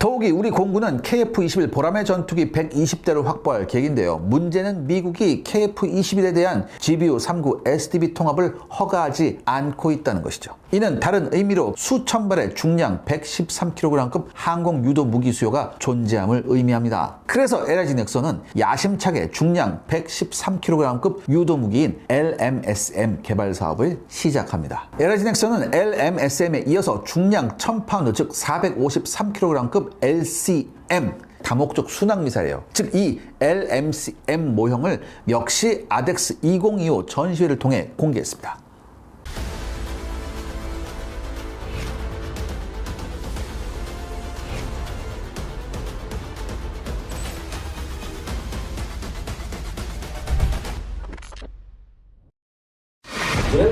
더욱이 우리 공군은 KF-21 보람의 전투기 120대를 확보할 계획인데요. 문제는 미국이 KF-21에 대한 GBU-39 SDB 통합을 허가하지 않고 있다는 것이죠. 이는 다른 의미로 수천 발의 중량 113kg급 항공 유도 무기 수요가 존재함을 의미합니다. 그래서 LIG 넥슨은 야심차게 중량 113kg급 유도 무기인 LMSM 개발 사업을 시작합니다. LIG 넥슨은 LMSM에 이어서 중량 1000파운드 즉 453kg급 LCM 다목적 순항 미사일이에요. 즉 이 LMCM 모형을 역시 아덱스 2025 전시회를 통해 공개했습니다.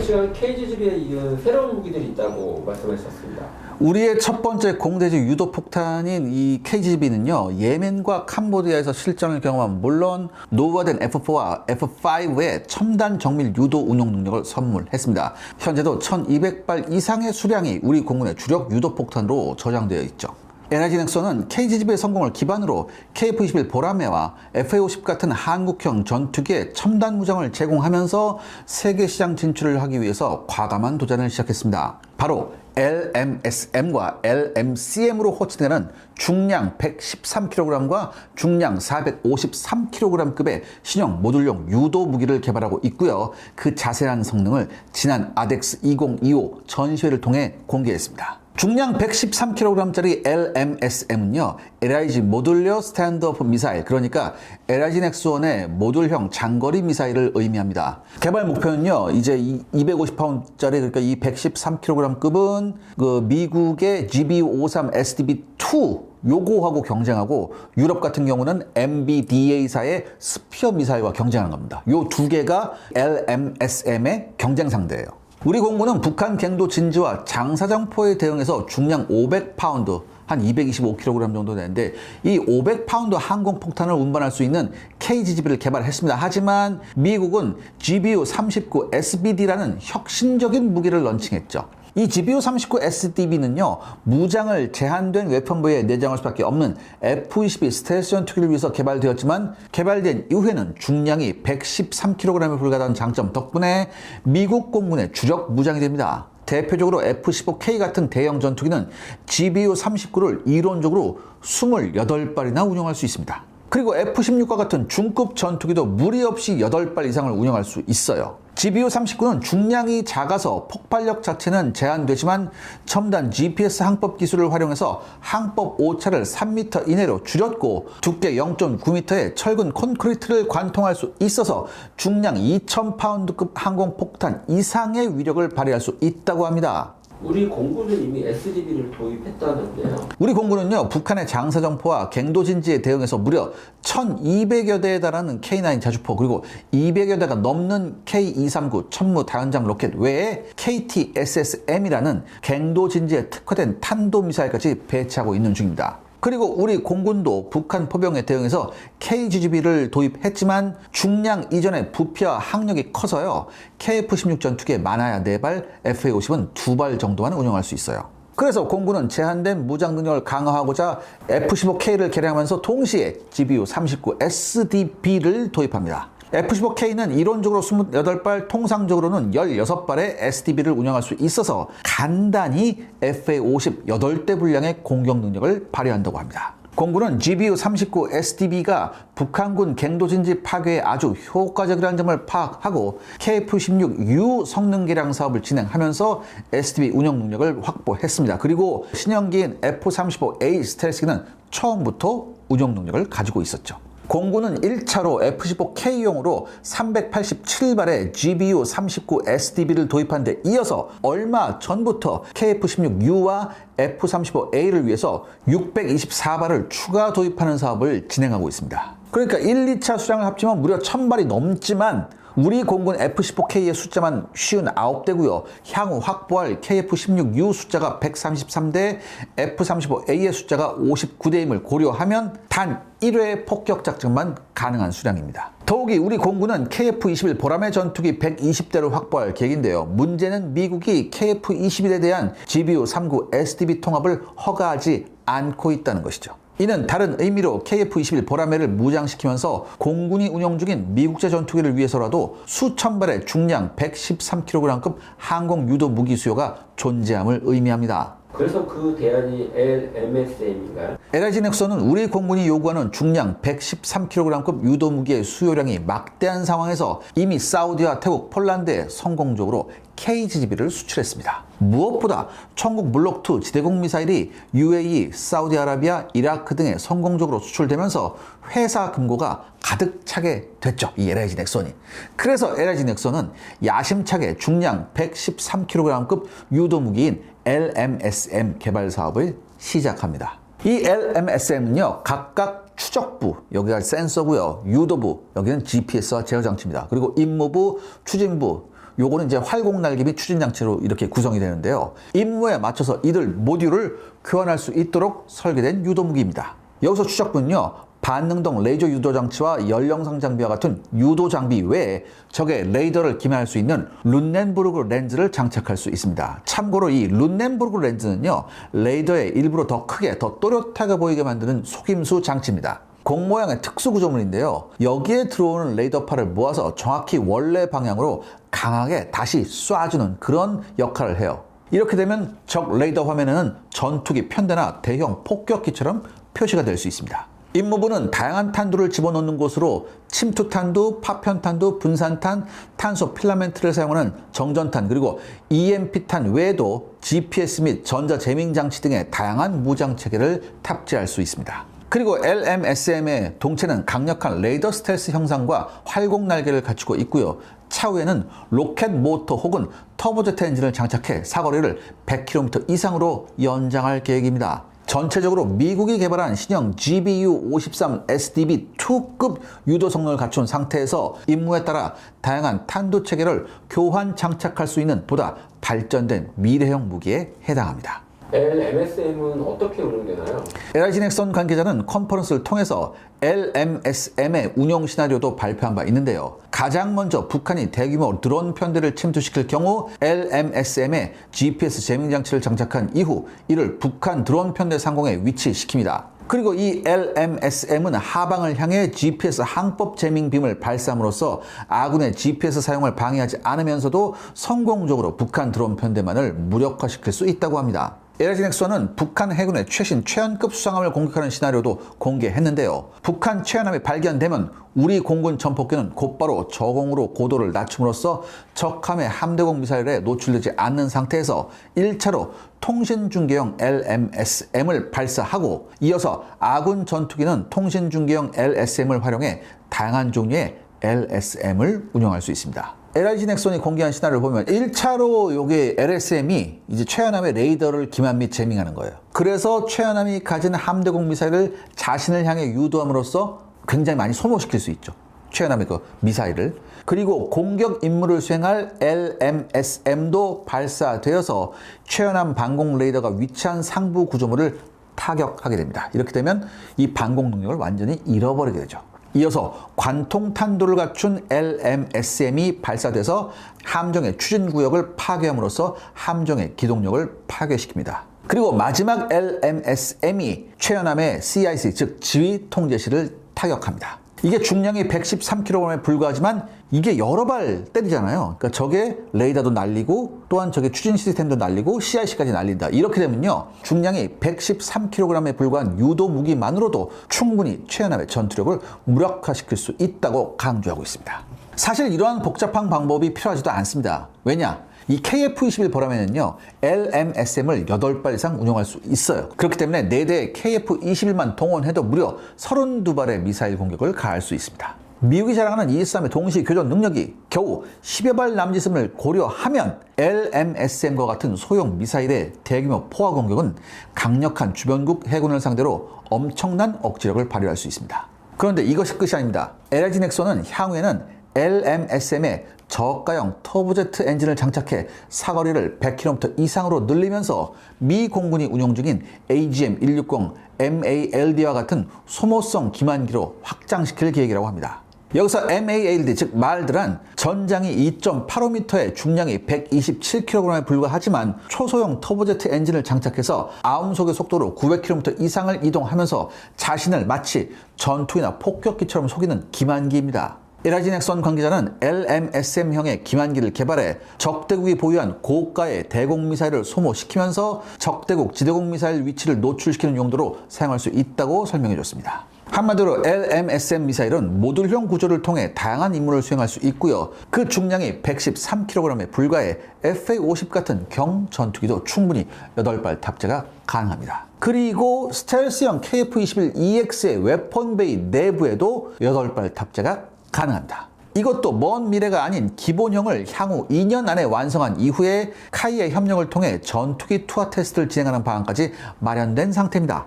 시간 KGGB에 이은 새로운 무기들이 있다고 말씀하셨습니다. 우리의 첫 번째 공대지 유도 폭탄인 이 KGB는요, 예멘과 캄보디아에서 실전을 경험한 물론 노후화된 F4와 F5의 첨단 정밀 유도 운용 능력을 선물했습니다. 현재도 1200발 이상의 수량이 우리 공군의 주력 유도 폭탄으로 저장되어 있죠. 넥슨은 KGB의 성공을 기반으로 KF-21 보라매와 FA-50 같은 한국형 전투기의 첨단 무장을 제공하면서 세계 시장 진출을 하기 위해서 과감한 도전을 시작했습니다. 바로 LMSM과 LMCM으로 호칭되는 중량 113kg과 중량 453kg급의 신형 모듈용 유도 무기를 개발하고 있고요. 그 자세한 성능을 지난 아덱스 2025 전시회를 통해 공개했습니다. 중량 113kg짜리 LMSM은요, LIG 모듈러 스탠드업 미사일, 그러니까 LIG 넥스원의 모듈형 장거리 미사일을 의미합니다. 개발 목표는요, 이제 250파운드짜리, 그러니까 이 113kg급은 그 미국의 GBU-53 SDB-2 요거하고 경쟁하고 유럽 같은 경우는 MBDA사의 스피어 미사일과 경쟁하는 겁니다. 요 두 개가 LMSM의 경쟁 상대예요. 우리 공군은 북한 갱도 진지와 장사정포에 대응해서 중량 500파운드 한 225kg 정도 되는데 이 500파운드 항공폭탄을 운반할 수 있는 KGB를 개발했습니다. 하지만 미국은 GBU-39 SBD라는 혁신적인 무기를 런칭했죠. 이 GBU-39 SDB는요, 무장을 제한된 웨펀부에 내장할 수밖에 없는 F-22 스텔스 전 투기를 위해서 개발되었지만, 개발된 이후에는 중량이 113kg에 불과하다는 장점 덕분에 미국 공군의 주력 무장이 됩니다. 대표적으로 F-15K 같은 대형 전투기는 GBU-39를 이론적으로 28발이나 운용할 수 있습니다. 그리고 F-16과 같은 중급 전투기도 무리 없이 8발 이상을 운영할 수 있어요. GBU-39는 중량이 작아서 폭발력 자체는 제한되지만 첨단 GPS 항법 기술을 활용해서 항법 오차를 3m 이내로 줄였고 두께 0.9m의 철근 콘크리트를 관통할 수 있어서 중량 2,000파운드급 항공폭탄 이상의 위력을 발휘할 수 있다고 합니다. 우리 공군은 이미 SDB를 도입했다는데요. 우리 공군은요, 북한의 장사 정포와 갱도 진지에 대응해서 무려 1200여 대에 달하는 K9 자주포, 그리고 200여 대가 넘는 K239 천무 다연장 로켓 외에 KT-SSM이라는 갱도 진지에 특화된 탄도 미사일까지 배치하고 있는 중입니다. 그리고 우리 공군도 북한 포병에 대응해서 KGB를 도입했지만 중량 이전의 부피와 항력이 커서요. KF-16 전투기에 많아야 4발, FA-50은 2발 정도만 운영할 수 있어요. 그래서 공군은 제한된 무장 능력을 강화하고자 F-15K를 개량하면서 동시에 GBU-39 SDB를 도입합니다. F-15K는 이론적으로 28발, 통상적으로는 16발의 SDB를 운영할 수 있어서 간단히 FA-50 8대 분량의 공격 능력을 발휘한다고 합니다. 공군은 GBU-39 SDB가 북한군 갱도진지 파괴에 아주 효과적이라는 점을 파악하고 KF-16U 성능 개량 사업을 진행하면서 SDB 운영 능력을 확보했습니다. 그리고 신형기인 F-35A 스텔스기는 처음부터 운영 능력을 가지고 있었죠. 공군은 1차로 F-15K용으로 387발의 GBU-39 SDB를 도입한 데 이어서 얼마 전부터 KF-16U와 F-35A를 위해서 624발을 추가 도입하는 사업을 진행하고 있습니다. 그러니까 1, 2차 수량을 합치면 무려 1000발이 넘지만 우리 공군 F-15K의 숫자만 59대고요. 향후 확보할 KF-16U 숫자가 133대, F-35A의 숫자가 59대임을 고려하면 단 1회 폭격 작전만 가능한 수량입니다. 더욱이 우리 공군은 KF-21 보람의 전투기 120대를 확보할 계획인데요. 문제는 미국이 KF-21에 대한 GBU-39 SDB 통합을 허가하지 안고 있다는 것이죠. 이는 다른 의미로 KF-21 보라매를 무장시키면서 공군이 운영 중인 미국제 전투기를 위해서라도 수천 발의 중량 113kg급 항공 유도 무기 수요가 존재함을 의미합니다. 그래서 그 대안이 LMSM인가요? LIG 넥슨은 우리 공군이 요구하는 중량 113kg급 유도 무기의 수요량이 막대한 상황에서 이미 사우디와 태국, 폴란드에 성공적으로 KGB를 수출했습니다. 무엇보다 천국 블록2 지대공 미사일이 UAE, 사우디아라비아, 이라크 등에 성공적으로 수출되면서 회사 금고가 가득 차게 됐죠. 이 LIG 넥슨이. 그래서 LIG 넥슨은 야심차게 중량 113kg급 유도 무기인 LMSM 개발 사업을 시작합니다. 이 LMSM은요, 각각 추적부, 여기가 센서고요. 유도부, 여기는 GPS와 제어 장치입니다. 그리고 임무부, 추진부, 요거는 이제 활공 날개 및 추진 장치로 이렇게 구성이 되는데요. 임무에 맞춰서 이들 모듈을 교환할 수 있도록 설계된 유도 무기입니다. 여기서 추적부는요. 반능동 레이저 유도 장치와 연령상 장비와 같은 유도 장비 외에 적의 레이더를 기만할 수 있는 룬넨부르그 렌즈를 장착할 수 있습니다. 참고로 이 룬넨부르그 렌즈는요, 레이더의 일부러 더 크게, 더 또렷하게 보이게 만드는 속임수 장치입니다. 공 모양의 특수 구조물인데요. 여기에 들어오는 레이더파를 모아서 정확히 원래 방향으로 강하게 다시 쏴주는 그런 역할을 해요. 이렇게 되면 적 레이더 화면에는 전투기 편대나 대형 폭격기처럼 표시가 될 수 있습니다. 임무부는 다양한 탄두를 집어넣는 곳으로 침투탄두, 파편탄두, 분산탄, 탄소 필라멘트를 사용하는 정전탄 그리고 EMP탄 외에도 GPS 및 전자 제밍 장치 등의 다양한 무장 체계를 탑재할 수 있습니다. 그리고 LMSM의 동체는 강력한 레이더 스텔스 형상과 활공 날개를 갖추고 있고요. 차후에는 로켓 모터 혹은 터보제트 엔진을 장착해 사거리를 100km 이상으로 연장할 계획입니다. 전체적으로 미국이 개발한 신형 GBU-53SDB-2급 유도 성능을 갖춘 상태에서 임무에 따라 다양한 탄도 체계를 교환 장착할 수 있는 보다 발전된 미래형 무기에 해당합니다. LMSM은 어떻게 운영되나요? 넥슨 관계자는 컨퍼런스를 통해서 LMSM의 운영 시나리오도 발표한 바 있는데요. 가장 먼저 북한이 대규모 드론 편대를 침투시킬 경우 LMSM에 GPS 제밍 장치를 장착한 이후 이를 북한 드론 편대 상공에 위치시킵니다. 그리고 이 LMSM은 하방을 향해 GPS 항법 제밍 빔을 발사함으로써 아군의 GPS 사용을 방해하지 않으면서도 성공적으로 북한 드론 편대만을 무력화시킬 수 있다고 합니다. 넥슨은 북한 해군의 최신 최연급 수상함을 공격하는 시나리오도 공개했는데요. 북한 최연함이 발견되면 우리 공군 전폭기는 곧바로 저공으로 고도를 낮춤으로써 적함의 함대공 미사일에 노출되지 않는 상태에서 1차로 통신 중계용 LMSM을 발사하고 이어서 아군 전투기는 통신 중계용 LSM을 활용해 다양한 종류의 LSM을 운영할 수 있습니다. LIG 넥슨이 공개한 시나리오를 보면 1차로 요게 LSM이 이제 최연함의 레이더를 기만 및 제밍하는 거예요. 그래서 최연함이 가진 함대공 미사일을 자신을 향해 유도함으로써 굉장히 많이 소모시킬 수 있죠. 최연함의 그 미사일을. 그리고 공격 임무를 수행할 LMSM도 발사되어서 최연함 방공 레이더가 위치한 상부 구조물을 타격하게 됩니다. 이렇게 되면 이 방공 능력을 완전히 잃어버리게 되죠. 이어서 관통 탄도를 갖춘 LMSM이 발사돼서 함정의 추진 구역을 파괴함으로써 함정의 기동력을 파괴시킵니다. 그리고 마지막 LMSM이 최연함의 CIC 즉 지휘 통제실을 타격합니다. 이게 중량이 113kg에 불과하지만 이게 여러 발 때리잖아요. 그러니까 적의 레이더도 날리고 또한 적의 추진 시스템도 날리고 CIC까지 날린다. 이렇게 되면요. 중량이 113kg에 불과한 유도 무기만으로도 충분히 최연함의 전투력을 무력화시킬 수 있다고 강조하고 있습니다. 사실 이러한 복잡한 방법이 필요하지도 않습니다. 왜냐? 이 KF-21 보라매는요, LMSM을 8발 이상 운영할 수 있어요. 그렇기 때문에 4대의 KF-21만 동원해도 무려 32발의 미사일 공격을 가할 수 있습니다. 미국이 자랑하는 E-3의 동시 교전 능력이 겨우 10여 발 남짓음을 고려하면 LMSM과 같은 소형 미사일의 대규모 포화 공격은 강력한 주변국 해군을 상대로 엄청난 억지력을 발휘할 수 있습니다. 그런데 이것이 끝이 아닙니다. LG 넥슨은 향후에는 LMSM에 저가형 터보제트 엔진을 장착해 사거리를 100km 이상으로 늘리면서 미 공군이 운용 중인 AGM-160 MALD와 같은 소모성 기만기로 확장시킬 계획이라고 합니다. 여기서 MALD 즉 말들은 전장이 2.85m에 중량이 127kg에 불과하지만 초소형 터보제트 엔진을 장착해서 아음속의 속도로 900km 이상을 이동하면서 자신을 마치 전투기나 폭격기처럼 속이는 기만기입니다. 에라진 엑선 관계자는 LMSM형의 기만기를 개발해 적대국이 보유한 고가의 대공 미사일을 소모시키면서 적대국 지대공 미사일 위치를 노출시키는 용도로 사용할 수 있다고 설명해 줬습니다. 한마디로 LMSM 미사일은 모듈형 구조를 통해 다양한 임무를 수행할 수 있고요. 그 중량이 113kg에 불과해 FA-50 같은 경 전투기도 충분히 8발 탑재가 가능합니다. 그리고 스텔스형 KF-21EX의 웨폰베이 내부에도 8발 탑재가 가능합니다. 이것도 먼 미래가 아닌 기본형을 향후 2년 안에 완성한 이후에 카이의 협력을 통해 전투기 투하 테스트를 진행하는 방안까지 마련된 상태입니다.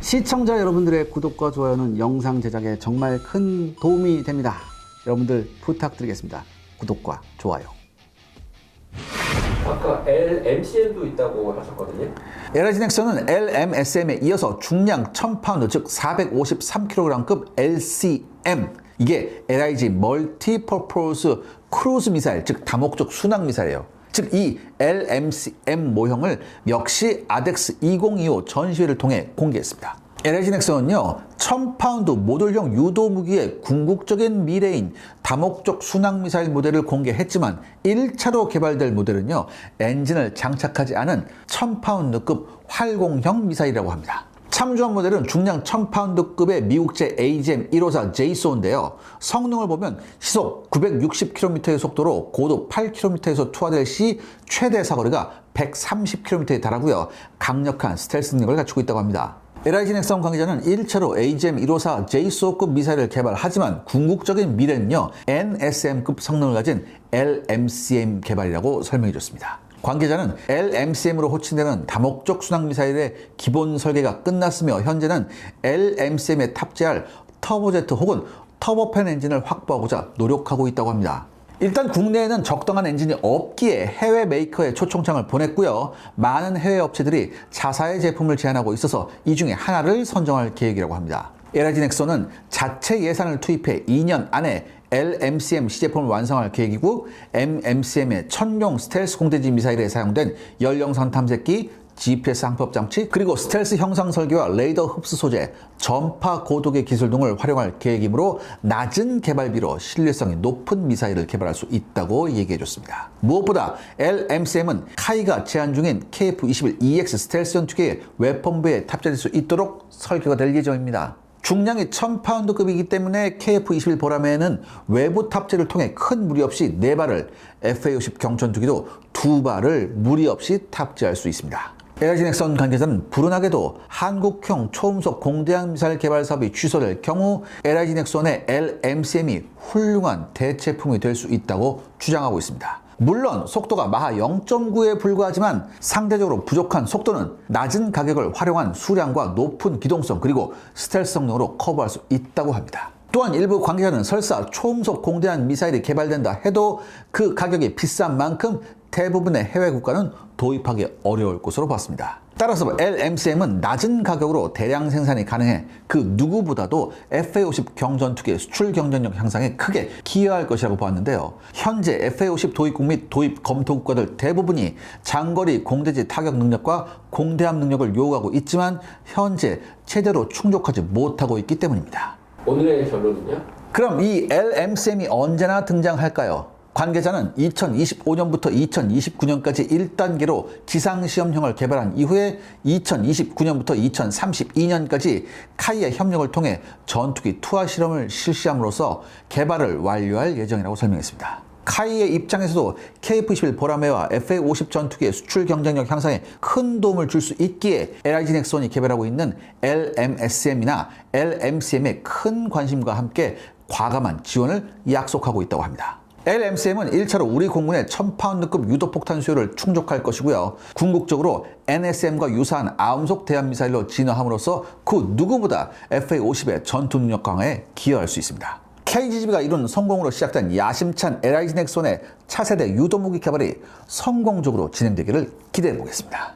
시청자 여러분들의 구독과 좋아요는 영상 제작에 정말 큰 도움이 됩니다. 여러분들 부탁드리겠습니다. 구독과 좋아요. LMCM도 있다고 하셨거든요. 엑선은 LMSM에 이어서 중량 1000파운드 즉 453kg급 LCM 이게 LIG 멀티 퍼포스 크루즈 미사일 즉 다목적 순항 미사일이에요. 즉 이 LMCM 모형을 역시 아덱스 2025 전시회를 통해 공개했습니다. LIG 넥슨은요 1000파운드 모듈형 유도 무기의 궁극적인 미래인 다목적 순항 미사일 모델을 공개했지만 1차로 개발될 모델은요 엔진을 장착하지 않은 1000파운드급 활공형 미사일이라고 합니다. 참조한 모델은 중량 1000파운드급의 미국제 AGM-154 제이소인데요. 성능을 보면 시속 960km의 속도로 고도 8km에서 투하될 시 최대 사거리가 130km에 달하고요. 강력한 스텔스 능력을 갖추고 있다고 합니다. LIG 넥선 관계자는 1차로 AGM-154 제이소급 미사일을 개발하지만 궁극적인 미래는요. NSM급 성능을 가진 LMCM 개발이라고 설명해 줬습니다. 관계자는 LMCM으로 호칭되는 다목적 순항 미사일의 기본 설계가 끝났으며 현재는 LMCM에 탑재할 터보제트 혹은 터보팬 엔진을 확보하고자 노력하고 있다고 합니다. 일단 국내에는 적당한 엔진이 없기에 해외 메이커에 초청장을 보냈고요. 많은 해외 업체들이 자사의 제품을 제안하고 있어서 이 중에 하나를 선정할 계획이라고 합니다. 에라지 넥소는 자체 예산을 투입해 2년 안에 LMCM 시제품을 완성할 계획이고 MMCM의 천룡 스텔스 공대지 미사일에 사용된 연령선 탐색기, GPS 항법 장치, 그리고 스텔스 형상 설계와 레이더 흡수 소재, 전파 고도계 기술 등을 활용할 계획이므로 낮은 개발비로 신뢰성이 높은 미사일을 개발할 수 있다고 얘기해 줬습니다. 무엇보다 LMCM은 카이가 제한 중인 KF-21EX 스텔스 전투기의 웨폰부에 탑재될 수 있도록 설계가 될 예정입니다. 중량이 1000파운드급이기 때문에 KF-21 보라매는 외부 탑재를 통해 큰 무리 없이 4발을 FA-50 경전투기도 2발을 무리 없이 탑재할 수 있습니다. 에라진 엑선 관계자는 불운하게도 한국형 초음속 공대항 미사일 개발 사업이 취소될 경우 에라진 엑선의 LMCM이 훌륭한 대체품이 될 수 있다고 주장하고 있습니다. 물론 속도가 마하 0.9에 불과하지만 상대적으로 부족한 속도는 낮은 가격을 활용한 수량과 높은 기동성 그리고 스텔스 성능으로 커버할 수 있다고 합니다. 또한 일부 관계자는 설사 초음속 공대한 미사일이 개발된다 해도 그 가격이 비싼 만큼 대부분의 해외 국가는 도입하기 어려울 것으로 봤습니다. 따라서 LMCM은 낮은 가격으로 대량 생산이 가능해 그 누구보다도 FA-50 경전투기의 수출 경쟁력 향상에 크게 기여할 것이라고 보았는데요. 현재 FA-50 도입국 및 도입 검토 국가들 대부분이 장거리 공대지 타격 능력과 공대함 능력을 요구하고 있지만 현재 제대로 충족하지 못하고 있기 때문입니다. 오늘의 결론은요? 그럼 이 LMCM이 언제나 등장할까요? 관계자는 2025년부터 2029년까지 1단계로 지상시험형을 개발한 이후에 2029년부터 2032년까지 카이의 협력을 통해 전투기 투하 실험을 실시함으로써 개발을 완료할 예정이라고 설명했습니다. 카이의 입장에서도 KF-21 보라매와 FA-50 전투기의 수출 경쟁력 향상에 큰 도움을 줄 수 있기에 LIG 넥슨이 개발하고 있는 LMSM이나 LMCM에 큰 관심과 함께 과감한 지원을 약속하고 있다고 합니다. LMCM은 1차로 우리 공군의 1000파운드급 유도폭탄 수요를 충족할 것이고요. 궁극적으로 NSM과 유사한 아음속 대한미사일로 진화함으로써 그 누구보다 FA-50의 전투 능력 강화에 기여할 수 있습니다. KGB가 이룬 성공으로 시작된 야심찬 LIG 넥손의 차세대 유도무기 개발이 성공적으로 진행되기를 기대해 보겠습니다.